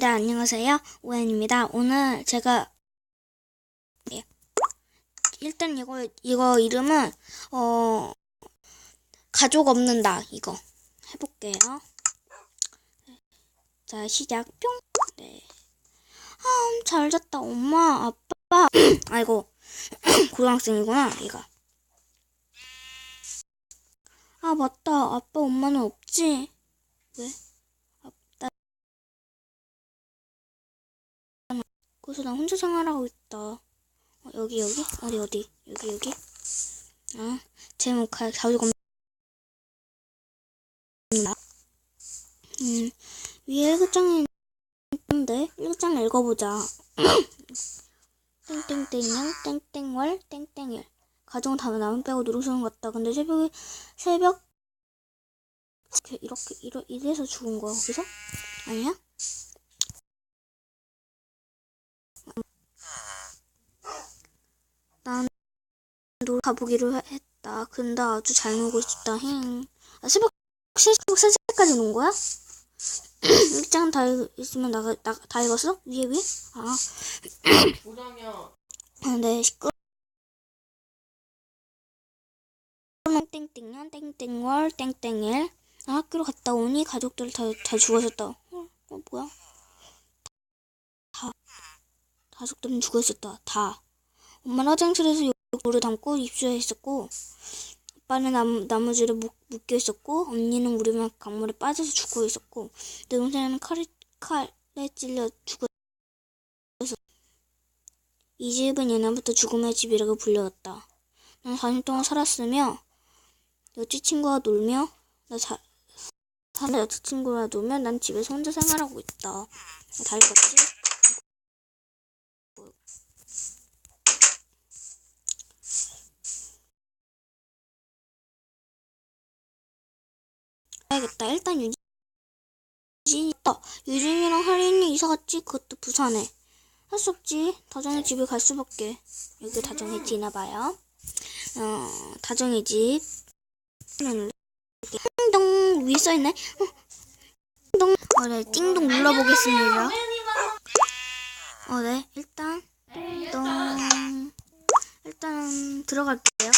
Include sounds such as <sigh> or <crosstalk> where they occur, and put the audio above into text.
네, 안녕하세요. 오엔입니다. 오늘 제가 예. 일단 이거 이거 이름은 어 가족 없는다 이거 해볼게요. 자 시작 뿅. 네. 아, 잘 잤다 엄마 아빠. <clears throat> 아이고 <clears throat> 고등학생이구나 얘가. 아 맞다 아빠 엄마는 없지. 왜? 그래서 나 혼자 생활하고 있다. 어, 여기 여기 어디 어디 여기 여기. 아 제목 가 가족 없는. 음 위에 일기장이 있는데 일기장 읽어보자. <coughs> 땡땡땡냥 땡땡월 땡땡일 가정 다 나만 빼고 누르시는 것 같다. 근데 새벽에 새벽 이렇게 이렇게 이래서 죽은 거야 거기서? 아니야? 난 놀 가보기로 해- 했다. 근데 아주 잘 놀고 있었다. 힝. 아, 새벽 새벽 3시까지 논 거야? <clears throat> 일장 다 읽- 있으면 나가 나, 다 읽었어? 위에 위에? 아, 부장이야. <clears throat> 아, 네 시끄러. 땡땡년 땡땡월 땡땡일 나 학교로 갔다 오니 가족들 다, 다 죽어있었다. 어, 어 뭐야? 다 가족들은 죽어있었다. 다. 엄마는 화장실에서 물을 담고 입수해 있었고 아빠는 나무, 나무줄에 묶, 묶여 있었고 언니는 물이만 강물에 빠져서 죽고 있었고 내 동생은 칼에, 칼에 찔려 있었다. 이 집은 예전부터 죽음의 집이라고 불렸다. 난 4년 동안 살았으며 여자친구와 놀며 나 자, 사는 여자친구와 놀며 난 집에서 혼자 생활하고 있다. 다 읽었지? 알겠다. 일단 유진, 유진이 어, 유진이랑 할인이 이사 갔지? 그것도 부산에. 할 수 없지. 다정이 집에 갈 수밖에. 여기 다정이 집이나 봐요. 어, 다정이 집. 띵동 위에 써있네. 어, 띵동. 어, 네, 띵동 눌러보겠습니다. 어, 네. 일단 띵동. 일단 들어갈게요.